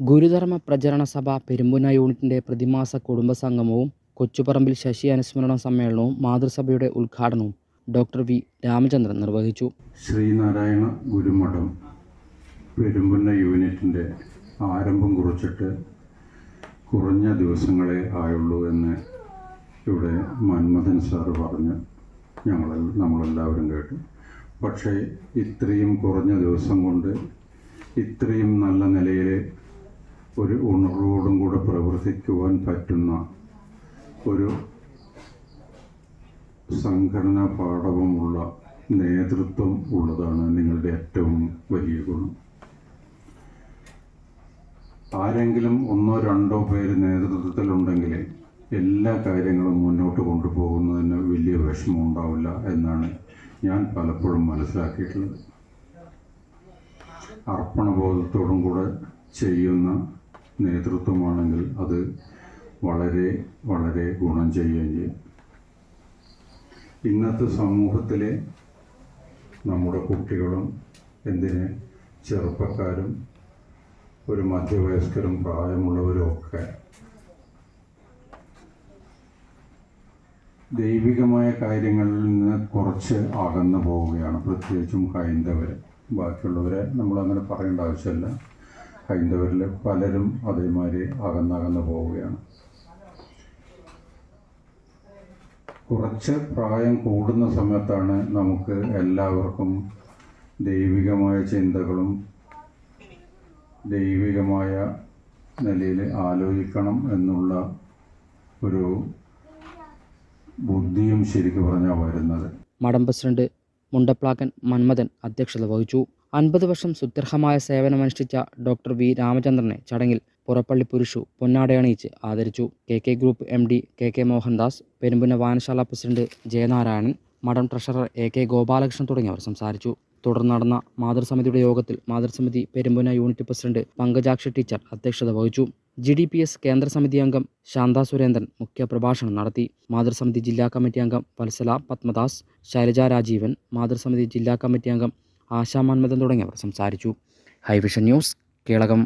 ഗുരുധർമ്മ പ്രചരണ സഭ പെരുമ്പുന യൂണിറ്റിന്റെ പ്രതിമാസ കുടുംബ സംഗമവും കൊച്ചുപറമ്പിൽ ശശി അനുസ്മരണ സമ്മേളനവും മാതൃസഭയുടെ ഉദ്ഘാടനവും ഡോക്ടർ വി. രാമചന്ദ്രൻ നിർവഹിച്ചു. ശ്രീനാരായണ ഗുരുമഠം പെരുമ്പുന്ന യൂണിറ്റിന്റെ ആരംഭം കുറിച്ചിട്ട് കുറഞ്ഞ ദിവസങ്ങളെ ആയുള്ളൂ എന്ന് ഇവിടെ മന്മഥൻ സാറ് പറഞ്ഞ്. ഞങ്ങൾ നമ്മളെല്ലാവരും കേട്ടു. പക്ഷേ ഇത്രയും കുറഞ്ഞ ദിവസം കൊണ്ട് ഇത്രയും നല്ല നിലയിൽ ഒരു ഉണർവോടും കൂടെ പ്രവർത്തിക്കുവാൻ പറ്റുന്ന ഒരു സംഘടനാ പാഠവുമുള്ള നേതൃത്വം ഉള്ളതാണ് നിങ്ങളുടെ ഏറ്റവും വലിയ ഗുണം. ആരെങ്കിലും ഒന്നോ രണ്ടോ പേര് നേതൃത്വത്തിലുണ്ടെങ്കിൽ എല്ലാ കാര്യങ്ങളും മുന്നോട്ട് കൊണ്ടുപോകുന്നതിന് വലിയ വിഷമം ഉണ്ടാവില്ല എന്നാണ് ഞാൻ പലപ്പോഴും മനസ്സിലാക്കിയിട്ടുള്ളത്. അർപ്പണബോധത്തോടും കൂടെ ചെയ്യുന്ന നേതൃത്വമാണെങ്കിൽ അത് വളരെ വളരെ ഗുണം ചെയ്യുകയും ചെയ്യും. ഇന്നത്തെ സമൂഹത്തിലെ നമ്മുടെ കുട്ടികളും എന്തിന് ചെറുപ്പക്കാരും ഒരു മധ്യവയസ്കരും പ്രായമുള്ളവരും ഒക്കെ ദൈവികമായ കാര്യങ്ങളിൽ നിന്ന് കുറച്ച് അകന്നു പോവുകയാണ്. പ്രത്യേകിച്ചും ഹൈന്ദവർ ബാക്കിയുള്ളവരെ നമ്മളങ്ങനെ പറയേണ്ട ആവശ്യമില്ല. ഹൈന്ദവരിൽ പലരും അതേമാതിരി അകന്നകന്ന് പോവുകയാണ്. കുറച്ച് പ്രായം കൂടുന്ന സമയത്താണ് നമുക്ക് എല്ലാവർക്കും ദൈവികമായ ചിന്തകളും ദൈവികമായ നിലയിൽ ആലോചിക്കണം എന്നുള്ള ഒരു ബുദ്ധിയും ശരിക്കും പറഞ്ഞാൽ വരുന്നത്. മഠം പ്രസിഡന്റ് മുണ്ടപ്ലാക്കൻ മന്മഥൻ അധ്യക്ഷത വഹിച്ചു. അൻപത് വർഷം സുദൃഢമായ സേവനമനുഷ്ഠിച്ച ഡോക്ടർ വി രാമചന്ദ്രനെ ചടങ്ങിൽ പുറപ്പള്ളി പുരുഷു പൊന്നാടയണിയിച്ച് ആദരിച്ചു. K K group M D K K Mohandas Perumpuna വായനശാല പ്രസിഡന്റ് ജയനാരായണൻ മഠം ട്രഷറർ എ കെ ഗോപാലകൃഷ്ണൻ തുടങ്ങിയവർ സംസാരിച്ചു. തുടർന്ന് നടന്ന മാതൃസമിതിയുടെ യോഗത്തിൽ മാതൃസമിതി Perumpuna unit president Pankajakshi teacher അധ്യക്ഷത വഹിച്ചു. ജി ഡി പി എസ് കേന്ദ്ര സമിതി അംഗം ശാന്ത സുരേന്ദ്രൻ മുഖ്യപ്രഭാഷണം നടത്തി. മാതൃസമിതി ജില്ലാ കമ്മിറ്റി അംഗം വത്സല പത്മദാസ് ശൈലജ രാജീവൻ മാതൃസമിതി ജില്ലാ കമ്മിറ്റി അംഗം ആശാ മന്മഥൻ തുടങ്ങിയവർ സംസാരിച്ചു. High vision news Kelakam.